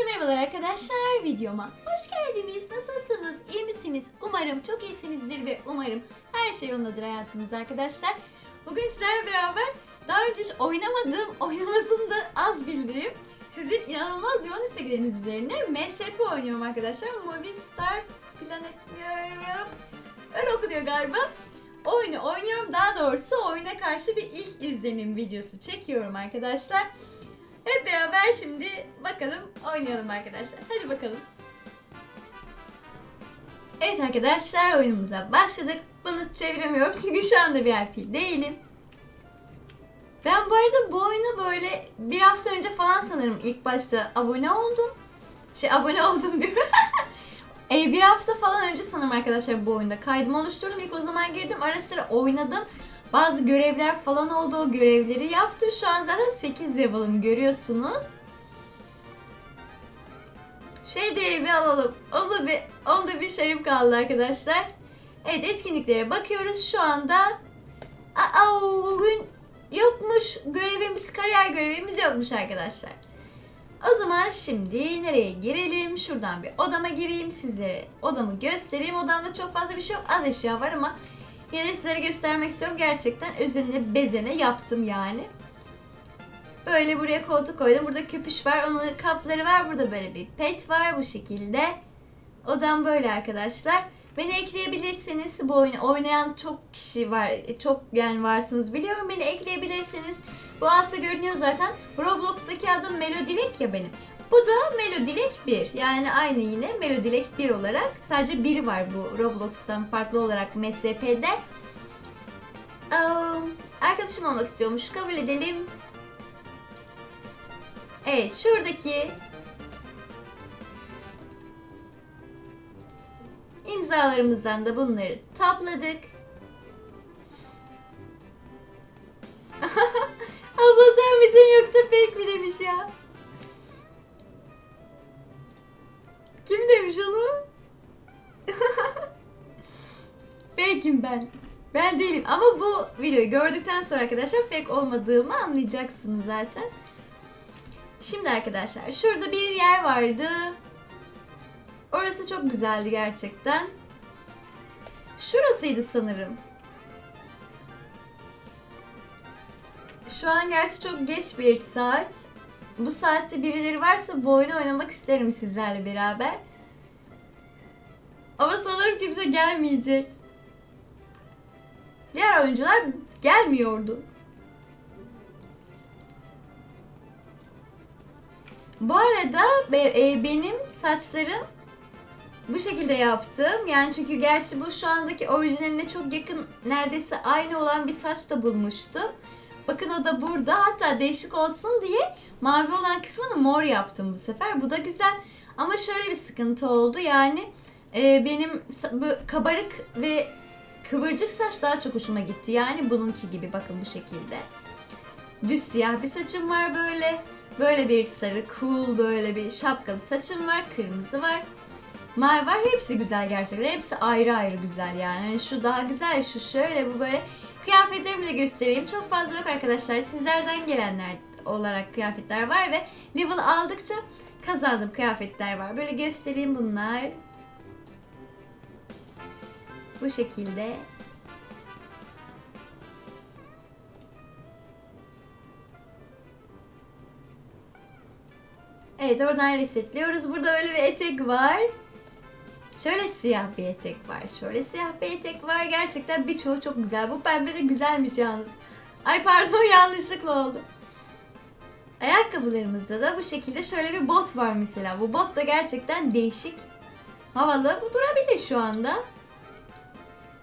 Herkese merhabalar arkadaşlar videoma. Hoş geldiniz. Nasılsınız? İyi misiniz? Umarım çok iyisinizdir ve umarım her şey yolundadır hayatınız arkadaşlar. Bugün sizlerle beraber daha önce hiç oynamadığım, oynamasını da az bildiğim sizin inanılmaz yoğun istekleriniz üzerine MSP oynuyorum arkadaşlar. Movie Star Planet diyorum. Öyle okunuyor galiba. Oyunu oynuyorum. Daha doğrusu oyuna karşı bir ilk izlenim videosu çekiyorum arkadaşlar. Hep beraber şimdi bakalım oynayalım arkadaşlar. Hadi bakalım. Evet arkadaşlar oyunumuza başladık. Bunu çeviremiyorum çünkü şu anda VIP değilim. Ben bu arada bu oyuna böyle bir hafta önce falan sanırım ilk başta abone oldum. Şey abone oldum diyorum. e, bir hafta falan önce sanırım arkadaşlar bu oyunda kaydımı oluşturdum. İlk o zaman girdim ara sıra oynadım. Bazı görevler falan oldu. O görevleri yaptım. Şu an zaten 8 level'ım görüyorsunuz. Şey diye bir alalım. Onda bir, onda bir şeyim kaldı arkadaşlar. Evet etkinliklere bakıyoruz. Şu anda Aa, bugün yokmuş görevimiz, kariyer görevimiz yokmuş arkadaşlar. O zaman şimdi nereye girelim? Şuradan bir odama gireyim size. Odamı göstereyim. Odamda çok fazla bir şey yok. Az eşya var ama Yine sizlere göstermek istiyorum. Gerçekten üzerine bezene yaptım yani. Böyle buraya koltuk koydum. Burada köpüş var. Onun kapları var. Burada böyle bir pet var bu şekilde. Odam böyle arkadaşlar. Beni ekleyebilirsiniz. Bu oyunu oynayan çok kişi var. Çok yani varsınız biliyorum. Beni ekleyebilirsiniz. Bu altta görünüyor zaten. Roblox'taki adım Melodilek ya benim. Bu da Melodilek 1. Yani aynı yine Melodilek 1 olarak. Sadece 1 var bu Roblox'tan farklı olarak MSP'de. arkadaşım olmak istiyormuş. Kabul edelim. Evet şuradaki imzalarımızdan da bunları topladık. Abla sen misin yoksa fake mi demiş ya? Fake'im ben. Ben değilim ama bu videoyu gördükten sonra arkadaşlar fake olmadığımı anlayacaksınız zaten. Şimdi arkadaşlar şurada bir yer vardı. Orası çok güzeldi gerçekten. Şurasıydı sanırım. Şu an gerçi çok geç bir saat bu saatte birileri varsa bu oyunu oynamak isterim sizlerle beraber. Ama sanırım kimse gelmeyecek. Diğer oyuncular gelmiyordu. Bu arada e, benim saçlarım bu şekilde yaptım. Yani çünkü gerçi bu şu andaki orijinaline çok yakın neredeyse aynı olan bir saç da bulmuştum. Bakın o da burada. Hatta değişik olsun diye mavi olan kısmını mor yaptım bu sefer. Bu da güzel. Ama şöyle bir sıkıntı oldu. Yani e, benim kabarık ve kıvırcık saç daha çok hoşuma gitti. Yani bununki gibi bakın bu şekilde. Düz siyah bir saçım var böyle. Böyle bir sarı cool böyle bir şapkalı saçım var. Kırmızı var. Mavi var. Hepsi güzel gerçekten. Hepsi ayrı ayrı güzel yani. yani şu daha güzel, şu şöyle, bu böyle. Kıyafetlerimi de göstereyim. Çok fazla yok arkadaşlar. Sizlerden gelenler olarak kıyafetler var ve level aldıkça kazandığım kıyafetler var. Böyle göstereyim bunlar. Bu şekilde. Evet oradan resetliyoruz. Burada öyle bir etek var. Şöyle siyah bir etek var. Şöyle siyah bir etek var. Gerçekten birçoğu çok güzel. Bu pembe de güzelmiş yalnız. Ay pardon yanlışlıkla oldu. Ayakkabılarımızda da bu şekilde şöyle bir bot var mesela. Bu bot da gerçekten değişik. Havalı. Bu durabilir şu anda.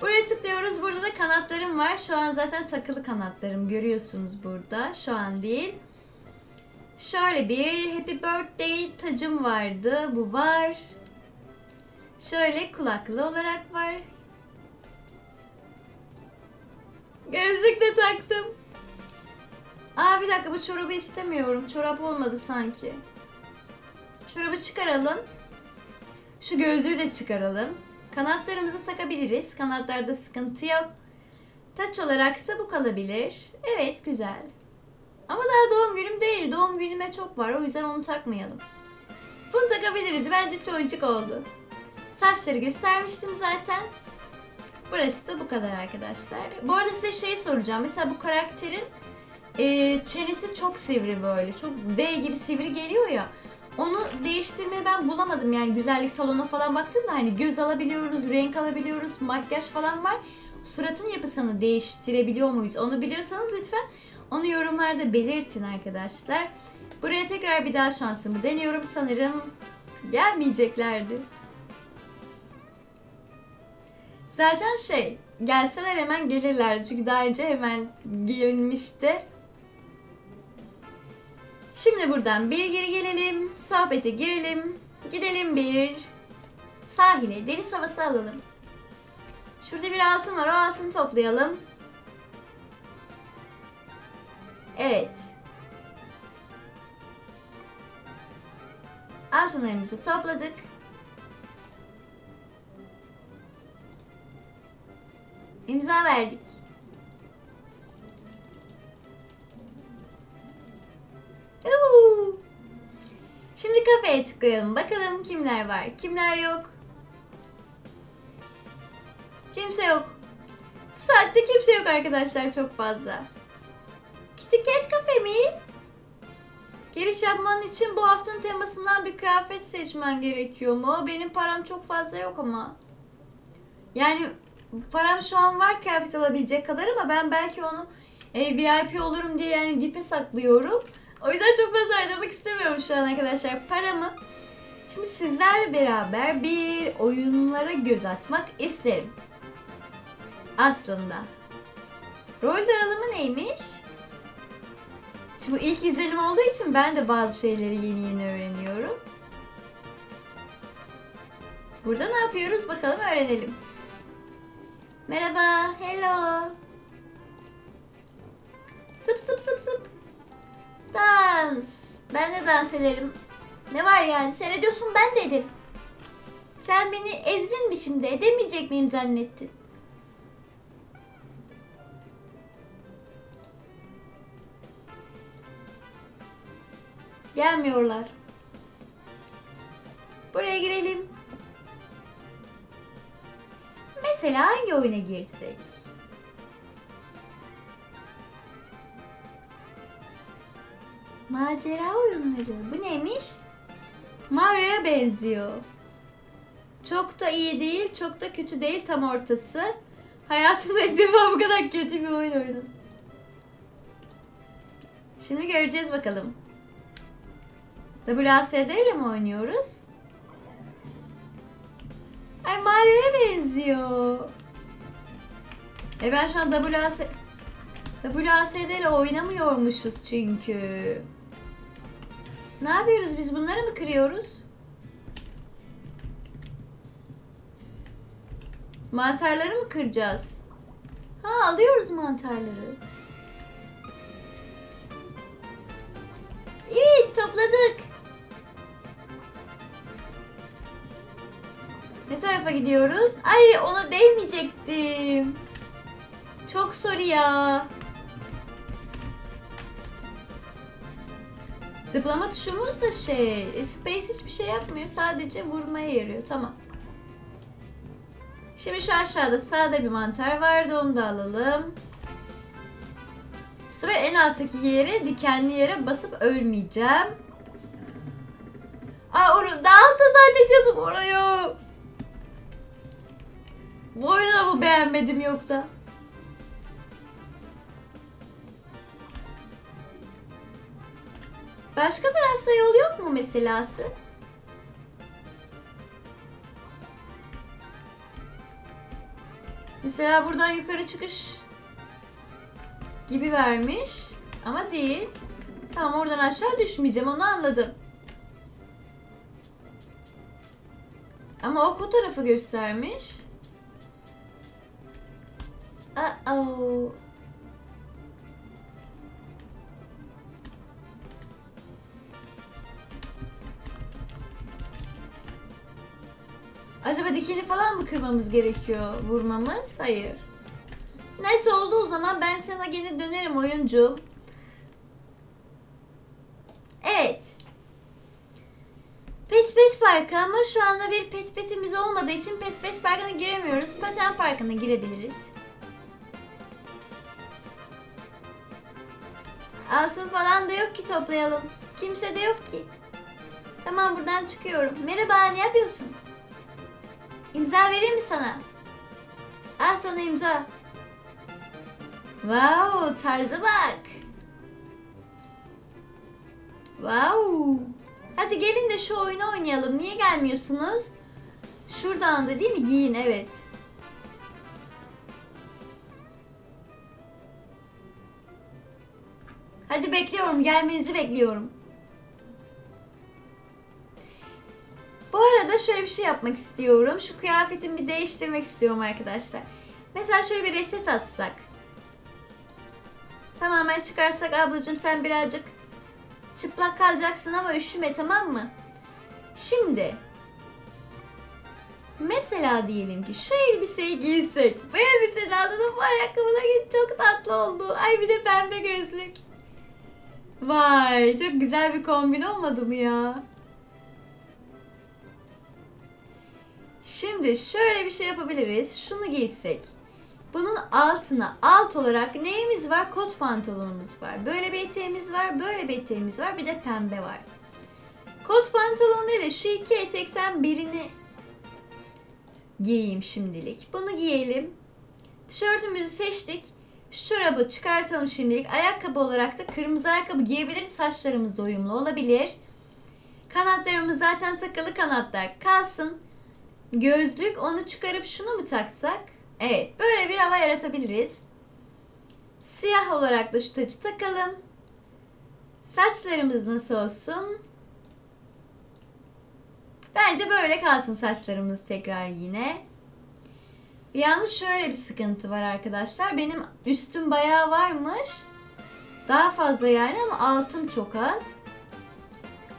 Buraya tıklıyoruz. Burada da kanatlarım var. Şu an zaten takılı kanatlarım görüyorsunuz burada. Şu an değil. Şöyle bir Happy Birthday tacım vardı. Bu var. Şöyle kulaklı olarak var. Gözlük de taktım. Aa bir dakika bu çorabı istemiyorum. Çorap olmadı sanki. Çorabı çıkaralım. Şu gözlüğü de çıkaralım. Kanatlarımızı takabiliriz. Kanatlarda sıkıntı yok. Taç olarak da bu kalabilir. Evet güzel. Ama daha doğum günüm değil. Doğum günüme çok var. O yüzden onu takmayalım. Bunu takabiliriz. Bence çoncuk oldu. Saçları göstermiştim zaten. Burası da bu kadar arkadaşlar. Bu arada size şey soracağım. Mesela bu karakterin e, çenesi çok sivri böyle. Çok V gibi sivri geliyor ya. Onu değiştirmeyi ben bulamadım. Yani güzellik salonuna falan baktım da hani göz alabiliyoruz, renk alabiliyoruz, makyaj falan var. Suratın yapısını değiştirebiliyor muyuz? Onu biliyorsanız lütfen onu yorumlarda belirtin arkadaşlar. Buraya tekrar bir daha şansımı deniyorum. Sanırım gelmeyeceklerdi. Zaten şey, gelseler hemen gelirlerdi. Çünkü daha önce hemen gelmişti. Şimdi buradan bir geri gelelim. Sohbete girelim. Gidelim bir sahile. Deniz havası alalım. Şurada bir altın var. O altını toplayalım. Evet. Altınlarımızı topladık. İmza verdik. Kafeye tıklayalım. Bakalım kimler var, kimler yok. Kimse yok. Bu saatte kimse yok arkadaşlar çok fazla. Kitty Cat Cafe mi? Giriş yapman için bu haftanın temasından bir kıyafet seçmen gerekiyor mu? Benim param çok fazla yok ama. Yani param şu an var kıyafet alabilecek kadar ama ben belki onu e, VIP olurum diye yani VIP'e saklıyorum. O yüzden çok fazla harcamak istemiyorum şu an arkadaşlar paramı. Şimdi sizlerle beraber bir oyunlara göz atmak isterim. Aslında. Rol dağılımı neymiş? Şimdi bu ilk izlenim olduğu için ben de bazı şeyleri yeni yeni öğreniyorum. Burada ne yapıyoruz bakalım öğrenelim. Merhaba, hello. Sıp sıp sıp sıp. Dans. Ben de dans ederim. Ne var yani? Sen ediyorsun ben de ederim. Sen beni ezdin mi şimdi? Edemeyecek miyim zannettin? Gelmiyorlar. Buraya girelim. Mesela hangi oyuna girsek? Macera oyunları. Bu neymiş? Mario'ya benziyor. Çok da iyi değil, çok da kötü değil, tam ortası. Hayatımda ilk defa bu kadar kötü bir oyun oynadım. Şimdi göreceğiz bakalım. WASD ile mi oynuyoruz? Ay Mario'ya benziyor. E ben şu an WASD... WASD ile oynamıyormuşuz çünkü. Ne yapıyoruz biz bunları mı kırıyoruz? Mantarları mı kıracağız? Ha alıyoruz mantarları. Evet topladık. Ne tarafa gidiyoruz? Ay ona değmeyecektim. Çok soru ya. Zıplama tuşumuz da şey, e, Space hiçbir şey yapmıyor. Sadece vurmaya yarıyor. Tamam. Şimdi şu aşağıda sağda bir mantar vardı. Onu da alalım. Bu sefer en alttaki yere, dikenli yere basıp ölmeyeceğim. Aa onu daha altta zannediyordum orayı. Bu oyunu mı beğenmedim yoksa? Başka tarafta yol yok mu meselası? Mesela buradan yukarı çıkış gibi vermiş ama değil. Tamam oradan aşağı düşmeyeceğim onu anladım. Ama o tarafı göstermiş. Uh Acaba dikeni falan mı kırmamız gerekiyor vurmamız? Hayır. Neyse oldu o zaman ben sana geri dönerim oyuncu. Evet. Pes parkı ama şu anda bir pet petimiz olmadığı için pet pet parkına giremiyoruz. Paten parkına girebiliriz. Altın falan da yok ki toplayalım. Kimse de yok ki. Tamam buradan çıkıyorum. Merhaba ne yapıyorsun? İmza vereyim mi sana? Al sana imza. Wow tarzı bak. Wow. Hadi gelin de şu oyunu oynayalım. Niye gelmiyorsunuz? Şuradan da değil mi? Giyin evet. Hadi bekliyorum. Gelmenizi bekliyorum. Şöyle bir şey yapmak istiyorum. Şu kıyafetimi bir değiştirmek istiyorum arkadaşlar. Mesela şöyle bir reset atsak. Tamamen çıkarsak ablacığım sen birazcık çıplak kalacaksın ama üşüme tamam mı? Şimdi mesela diyelim ki şu elbiseyi giysek. Bu elbisenin altında bu ayakkabılar çok tatlı oldu. Ay bir de pembe gözlük. Vay çok güzel bir kombin olmadı mı ya? Şimdi şöyle bir şey yapabiliriz. Şunu giysek. Bunun altına alt olarak neyimiz var? Kot pantolonumuz var. Böyle bir eteğimiz var. Böyle bir eteğimiz var. Bir de pembe var. Kot pantolon değil de şu iki etekten birini giyeyim şimdilik. Bunu giyelim. Tişörtümüzü seçtik. Şu çorabı çıkartalım şimdilik. Ayakkabı olarak da kırmızı ayakkabı giyebiliriz. Saçlarımız uyumlu olabilir. Kanatlarımız zaten takılı kanatlar kalsın. Gözlük onu çıkarıp şunu mu taksak? Evet böyle bir hava yaratabiliriz. Siyah olarak da şu tacı takalım. Saçlarımız nasıl olsun? Bence böyle kalsın saçlarımız tekrar yine. Yalnız şöyle bir sıkıntı var arkadaşlar. Benim üstüm bayağı varmış. Daha fazla yani ama altım çok az.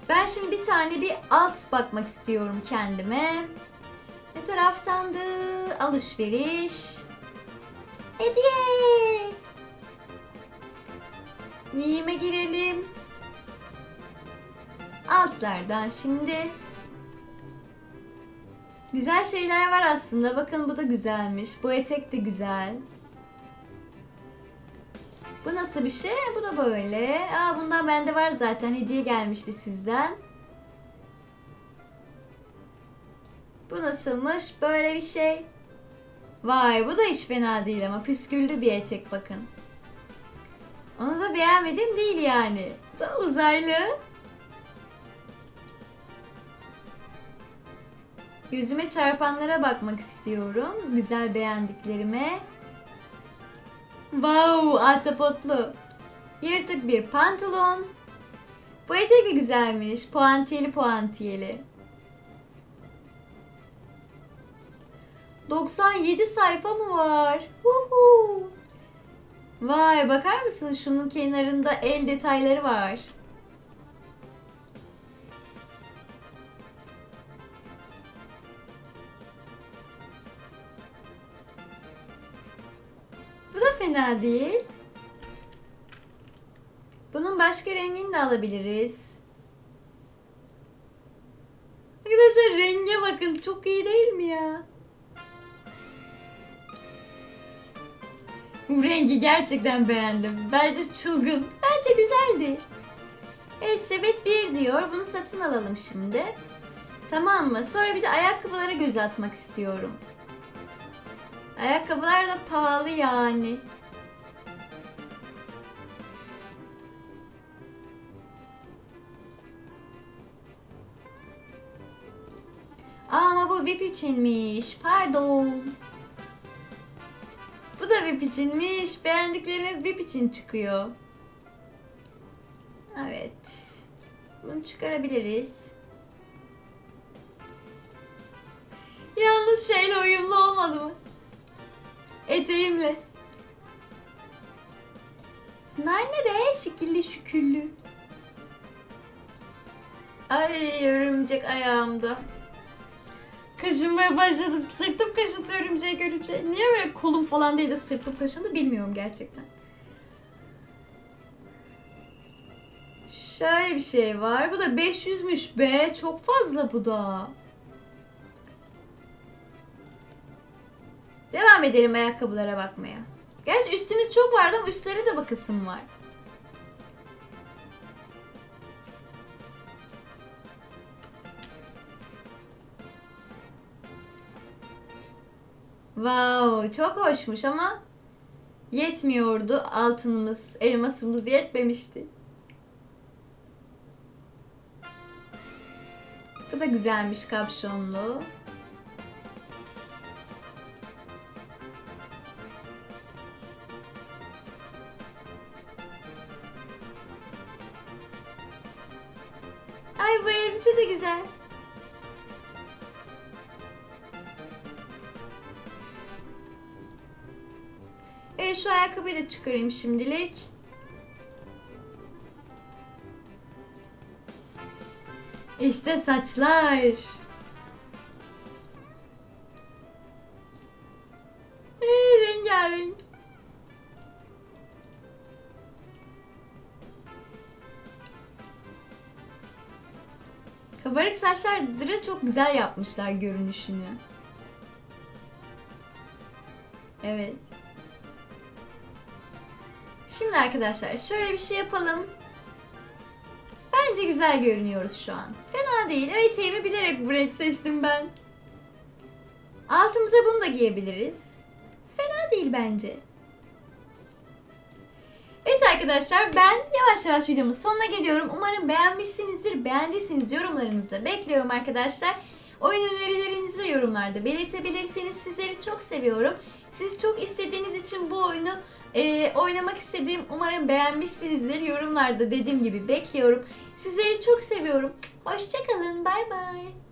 Ben şimdi bir tane bir alt bakmak istiyorum kendime. Ne taraftandı? Alışveriş. Hediye. Neyime girelim? Altlardan şimdi. Güzel şeyler var aslında. Bakın bu da güzelmiş. Bu etek de güzel. Bu nasıl bir şey? Bu da böyle. Aa bundan bende var zaten. Hediye gelmişti sizden. Bu nasılmış? Böyle bir şey. Vay bu da hiç fena değil ama püsküllü bir etek bakın. Onu da beğenmedim değil yani. Da uzaylı. Yüzüme çarpanlara bakmak istiyorum. Güzel beğendiklerime. Wow, ahtapotlu. Yırtık bir pantolon. Bu etek de güzelmiş. Puantiyeli puantiyeli. 97 sayfa mı var? Huhu. Vay bakar mısın şunun kenarında el detayları var. Bu da fena değil. Bunun başka rengini de alabiliriz. Arkadaşlar renge bakın çok iyi değil mi ya? Bu rengi gerçekten beğendim. Bence çılgın. Bence güzeldi. Evet sepet 1 diyor. Bunu satın alalım şimdi. Tamam mı? Sonra bir de ayakkabılara göz atmak istiyorum. Ayakkabılar da pahalı yani. Ama bu VIP içinmiş. Pardon. VIP içinmiş. Beğendiklerim VIP için çıkıyor. Evet. Bunu çıkarabiliriz. Yalnız şeyle uyumlu olmadı mı? Eteğimle. Bunlar ne be? Şekilli şüküllü. Ay örümcek ayağımda. Kaşınmaya başladım. Sırtım kaşındı örümceği görünce. Niye böyle kolum falan değil de sırtım kaşındı bilmiyorum gerçekten. Şöyle bir şey var. Bu da 500'müş be. Çok fazla bu da. Devam edelim ayakkabılara bakmaya. Gerçi üstümüz çok vardı ama üstlere de bakısım var. Wow, çok hoşmuş ama yetmiyordu. Altınımız, elmasımız yetmemişti. Bu da güzelmiş kapşonlu. Ay bu elbise de güzel. Evet şu ayakkabıyı da çıkarayım şimdilik. İşte saçlar. Ee, rengarenk. Kabarık saçlar çok güzel yapmışlar görünüşünü. Evet. Arkadaşlar şöyle bir şey yapalım. Bence güzel görünüyoruz şu an. Fena değil. Eteğimi bilerek bu renk seçtim ben. Altımıza bunu da giyebiliriz. Fena değil bence. Evet arkadaşlar ben yavaş yavaş videomun sonuna geliyorum. Umarım beğenmişsinizdir. Beğendiyseniz yorumlarınızda bekliyorum arkadaşlar. Oyun önerilerinizi de yorumlarda belirtebilirsiniz. Sizleri çok seviyorum. Siz çok istediğiniz için bu oyunu e, oynamak istediğim umarım beğenmişsinizdir. Yorumlarda dediğim gibi bekliyorum. Sizleri çok seviyorum. Hoşçakalın. Bay bay.